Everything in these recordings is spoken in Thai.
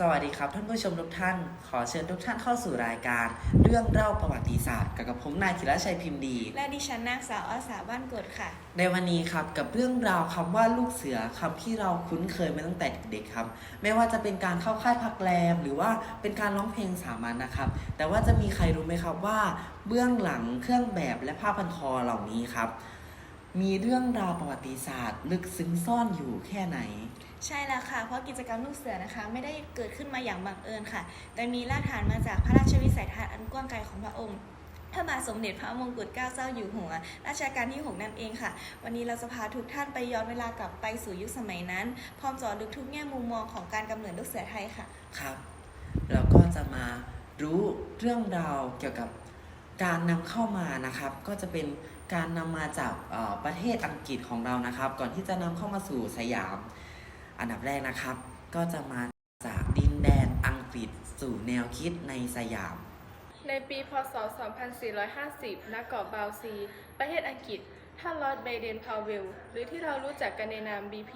สวัสดีครับท่านผู้ชมทุกท่าน ขอเชิญทุกท่านเข้าสู่รายการ เรื่องเล่าประวัติศาสตร์กับกับผมนายธีรชัยพิมพ์ดี และดิฉันนางสาวอาสาบ้านกดค่ะ ในวันนี้ครับกับเรื่องราวคำว่าลูกเสือคำที่เราคุ้นเคยมาตั้งแต่เด็กๆครับ ไม่ว่าจะเป็นการเข้าค่ายพักแรม หรือว่าเป็นการร้องเพลงสามัญนะครับ แต่ว่าจะมีใครรู้ไหมครับว่า เบื้องหลังเครื่องแบบและผ้าพันคอเหล่านี้ครับ มีเรื่องราวประวัติศาสตร์ ลึกซึ้งซ่อนอยู่แค่ไหน ใช่แล้วค่ะ เพราะกิจกรรมลูกเสือนะคะ ไม่ได้เกิดขึ้นมาอย่างบังเอิญค่ะ แต่มีรากฐานมาจากพระราชวิสัยทัศน์อันกว้างไกลของพระองค์พระบาทสมเด็จพระมงกุฎเกล้าเจ้าอยู่หัวรัชกาลที่ 6 นั่นเองค่ะ วันนี้เราจะพาทุกท่านไปย้อนเวลากลับไปสู่ยุคสมัยนั้น พร้อมเจาะลึกทุกแง่มุมมองของการกำเนิดลูกเสือไทยค่ะ ครับเราก็จะมารู้เรื่องราวเกี่ยวกับการนำเข้ามานะครับ ก็จะเป็น การนำมาจากประเทศอังกฤษของเรานะครับ ก่อนที่จะนำเข้ามาสู่สยาม อันดับแรกนะครับ ก็จะมาจากดินแดนอังกฤษสู่แนวคิดในสยาม ในปีพศ 2450 ณ เกาะบาวซี ประเทศอังกฤษ ท่านลอร์ดเบเดนพาวเวล หรือที่เรารู้จักกันในนาม BP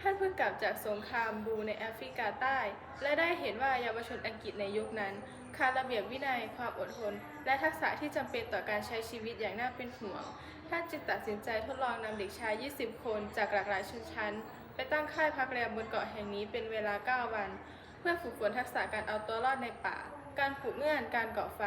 ท่านเพิ่งกลับจากสงครามบูในแอฟริกาใต้ และได้เห็นว่าเยาวชนอังกฤษในยุคนั้น ขาดระเบียบวินัย ความอดทน และทักษะที่จำเป็นต่อการใช้ชีวิตอย่างน่าเป็นห่วง ท่านจึงตัดสินใจทดลองนำเด็กชาย 20 คนจากหลากหลายชนชั้น ไปตั้งค่ายพักแรมบนเกาะแห่งนี้เป็นเวลา 9 วัน เพื่อฝึกฝนทักษะการเอาตัวรอดในป่า การปลูกเงื่อน การก่อไฟ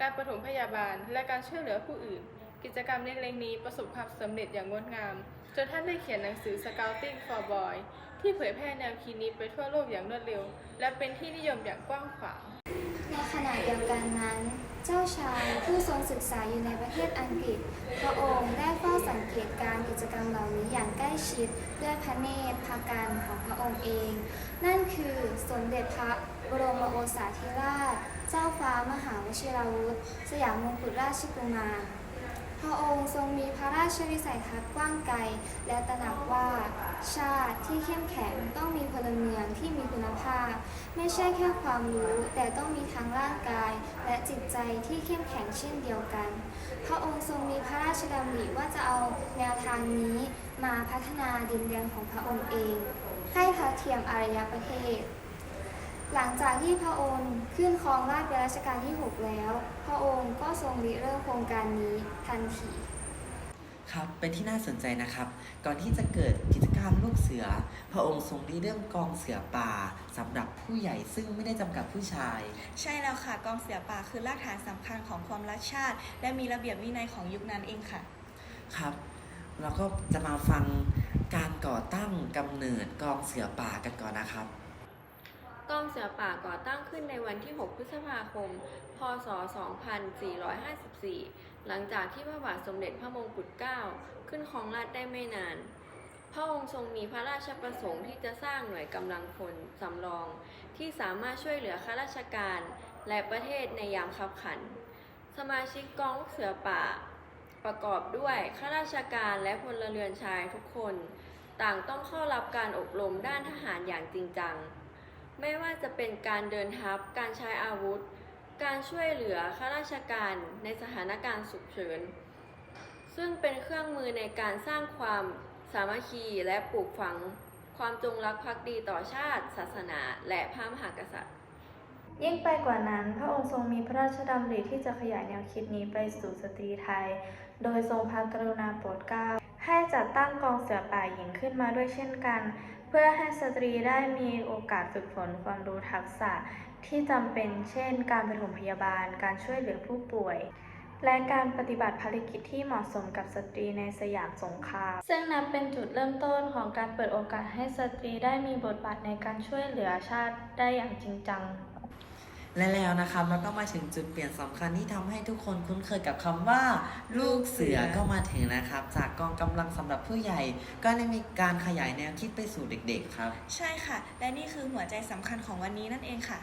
การปฐมพยาบาล และการช่วยเหลือผู้อื่น กิจกรรมเล็กๆนี้ประสบความสำเร็จอย่างงดงาม จนท่านได้เขียนหนังสือ Scouting for Boy ที่เผยแพร่แนวคิดนี้ไปทั่วโลกอย่างรวดเร็ว และเป็นที่นิยมอย่างกว้างขวาง ในขณะเดียวกันนั้น เจ้าชายผู้ทรงศึกษาอยู่ในประเทศอังกฤษ พระองค์ได้เฝ้าสังเกตการกิจกรรมเหล่านี้อย่างใกล้ชิดด้วยพระเนตรพาการของพระองค์เอง นั่นคือสมเด็จพระบรมโอสาธิราช เจ้าฟ้ามหาวชิราวุธสยามมงกุฎราชกุมาร พระองค์ทรงมีพระราชวิสัยทัศน์กว้างไกล และตระหนักว่าชาติที่เข้มแข็งต้องมีพลเมืองที่มีคุณภาพ ไม่ใช่แค่ความรู้แต่ต้องมีทั้งร่างกาย และจิตใจที่เข้มแข็งเช่นเดียวกัน พระองค์ทรงมีพระราชดำริว่าจะเอาแนวทางนี้มาพัฒนาดินแดนของพระองค์เอง ให้ทัดเทียมอารยประเทศ หลังจากที่พระองค์ขึ้นครองราชย์เป็นรัชกาลที่ 6 แล้ว พระองค์ก็ทรงริเริ่มโครงการนี้ทันทีครับเป็นที่น่าสนใจนะครับ ก่อนที่จะเกิดกิจกรรมลูกเสือ พระองค์ทรงริเรื่องกองเสือป่าสำหรับผู้ใหญ่ซึ่งไม่ได้จำกัดผู้ชาย ใช่แล้วค่ะกองเสือป่าคือรากฐานสำคัญของความรักชาติ และมีระเบียบวินัยของยุคนั้นเองค่ะ ครับเราก็จะมาฟังการก่อตั้งกำเนิดกองเสือป่ากันก่อนนะครับ กองเสือป่าก่อตั้งขึ้นในวันที่ 6 พฤษภาคม พศ 2454 หลังจากที่พระบาทสมเด็จพระมงกุฎเกล้าขึ้นครองราชได้ไม่นาน พระองค์ทรงมีพระราชประสงค์ที่จะสร้างหน่วยกำลังพลสำรอง ที่สามารถช่วยเหลือข้าราชการและประเทศในยามขับขัน สมาชิกกองลูกเสือป่าประกอบด้วยข้าราชการและพลเรือนชายทุกคน ต่างต้องเข้ารับการอบรมด้านทหารอย่างจริงจัง ไม่ว่าจะเป็นการเดินทัพ การใช้อาวุธ การช่วยเหลือข้าราชการในสถานการณ์ฉุกเฉิน ซึ่งเป็นเครื่องมือในการสร้างความสามัคคีและปลูกฝังความจงรักภักดีต่อชาติ ศาสนา และพระมหากษัตริย์ ยิ่งไปกว่านั้น พระองค์ทรงมีพระราชดำริที่จะขยายแนวคิดนี้ไปสู่สตรีไทย โดยทรงพระกรุณาโปรดเกล้าให้จัดตั้งกองเสือป่าหญิงขึ้นมาด้วยเช่นกัน เพื่อให้สตรีได้มีโอกาสฝึกฝนความรู้ทักษะที่จำเป็นเช่น การปฐมพยาบาล การช่วยเหลือผู้ป่วย และการปฏิบัติภารกิจที่เหมาะสมกับสตรีในสยามสงคราม ซึ่งนับเป็นจุดเริ่มต้นของการเปิดโอกาสให้สตรีได้มีบทบาทในการช่วยเหลือชาติได้อย่างจริงจัง และแล้วนะครับเราก็มาถึงจุดเปลี่ยนสำคัญที่ทำให้ทุกคนคุ้นเคยกับคำว่า ลูกเสือก็มาถึงนะครับ จากกองกำลังสำหรับผู้ใหญ่ ก็ได้มีการขยายแนวคิดไปสู่เด็กๆครับ ใช่ค่ะ และนี่คือหัวใจสำคัญของวันนี้นั่นเองค่ะ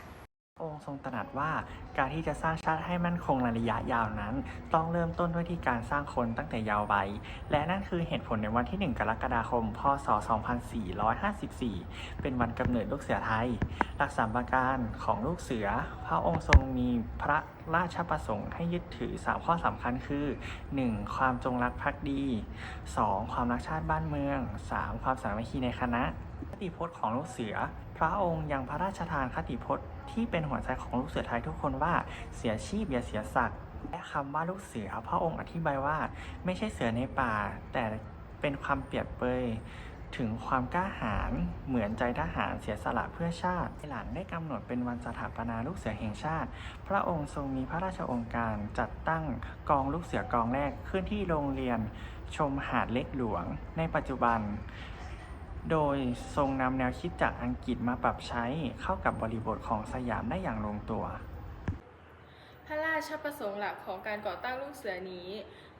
พระองค์ทรงตระหนักว่าการที่จะสร้างชาติให้มั่นคงในระยะยาวนั้น ต้องเริ่มต้นด้วยที่การสร้างคนตั้งแต่เยาว์วัยและนั่นคือเหตุผลในวันที่ 1 กรกฎาคม พศ 2454 เป็นวันกำเนิดลูกเสือไทย หลักสามประการของลูกเสือ พระองค์ทรงมีพระราชประสงค์ให้ยึดถือ 3 ข้อสำคัญคือ 1. ความจงรักภักดี 2. ความรักชาติบ้านเมือง 3. ความสามัคคีในคณะ ติพจน์ของลูกเสือ พระองค์ยังพระราชทานคติพจน์ที่เป็นหัวใจของลูกเสือไทยทุกคนว่าเสียชีพอย่าเสียศักดิ์และคำว่าลูกเสือพระองค์อธิบายว่า ไม่ใช่เสือในป่า แต่เป็นความเปรียบเปยถึงความกล้าหาญเหมือนใจทหารเสียสละเพื่อชาติหลังได้กำหนดเป็นวันสถาปนาลูกเสือแห่งชาติ พระองค์ทรงมีพระราชองค์การจัดตั้งกองลูกเสือกองแรกขึ้นที่โรงเรียนชมหาดเล็กหลวง ในปัจจุบัน โดยทรงนำแนวคิดจากอังกฤษมาปรับใช้เข้ากับบริบทของสยามได้อย่างลงตัว พระราชประสงค์หลักของการก่อตั้งลูกเสือนี้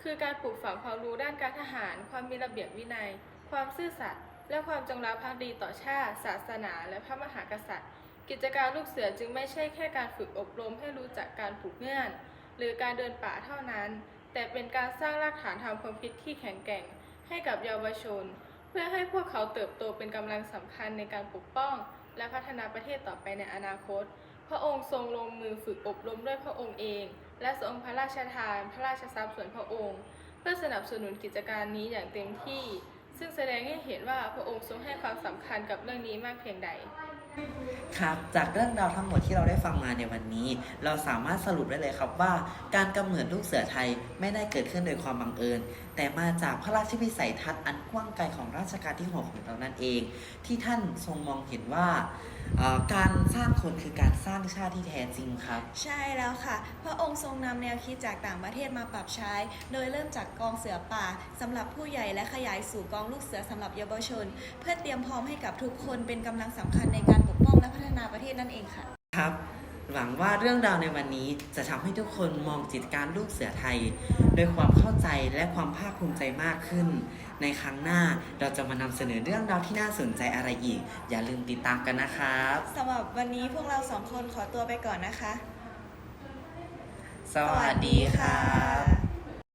คือการปลูกฝังความรู้ด้านการทหาร ความมีระเบียบวินัย ความซื่อสัตย์และความจงรักภักดีต่อชาติ ศาสนา และพระมหากษัตริย์ กิจการลูกเสือจึงไม่ใช่แค่การฝึกอบรมให้รู้จักการผูกเงื่อน หรือการเดินป่าเท่านั้น แต่เป็นการสร้างรากฐานทางความคิดที่แข็งแกร่งให้กับเยาวชน พื่อให้พวกเขาเติบโตเป็นกำลังสำคัญในการปกป้อง และพัฒนาประเทศต่อไปในอนาคต พระองค์ทรงลงมือฝึกอบรมด้วยพระองค์เอง และทรงพระราชทาน พระราชทรัพย์ส่วนพระองค์ เพื่อสนับสนุนกิจการนี้อย่างเต็มที่ ซึ่งแสดงให้เห็นว่าพระองค์ทรงให้ความสำคัญกับเรื่องนี้มากเพียงใดครับจากเรื่องราวทั้งหมดที่เราได้ฟังมาในวันนี้ เราสามารถสรุปได้เลยครับว่า การกำเนิดลูกเสือไทยไม่ได้เกิดขึ้นโดยความบังเอิญแต่มาจากพระราชวิสัยทัศน์อันกว้างไกลของรัชกาลที่6ของเรานั่นเอง ที่ท่านทรงมองเห็นว่าเอ่อการสร้างคนคือการสร้างชาติที่แท้จริงครับ ใช่แล้วค่ะ พระองค์ทรงนำแนวคิดจากต่างประเทศมาปรับใช้ โดยเริ่มจากกองเสือป่าสำหรับผู้ใหญ่และขยายสู่กองลูกเสือสำหรับเยาวชน เพื่อเตรียมพร้อมให้กับทุกคนเป็นกำลังสำคัญในการปกป้องและพัฒนาประเทศนั่นเองค่ะ ครับ หวังว่าเรื่องราวในวันนี้จะทำให้ทุกคนมองจิตการลูกเสือไทยด้วยความเข้าใจและความภาคภูมิใจมากขึ้น ในครั้งหน้าเราจะมานำเสนอเรื่องราวที่น่าสนใจอะไรอีก อย่าลืมติดตามกันนะครับสำหรับวันนี้พวกเราสองคนขอตัวไปก่อนนะคะ สวัสดีครับ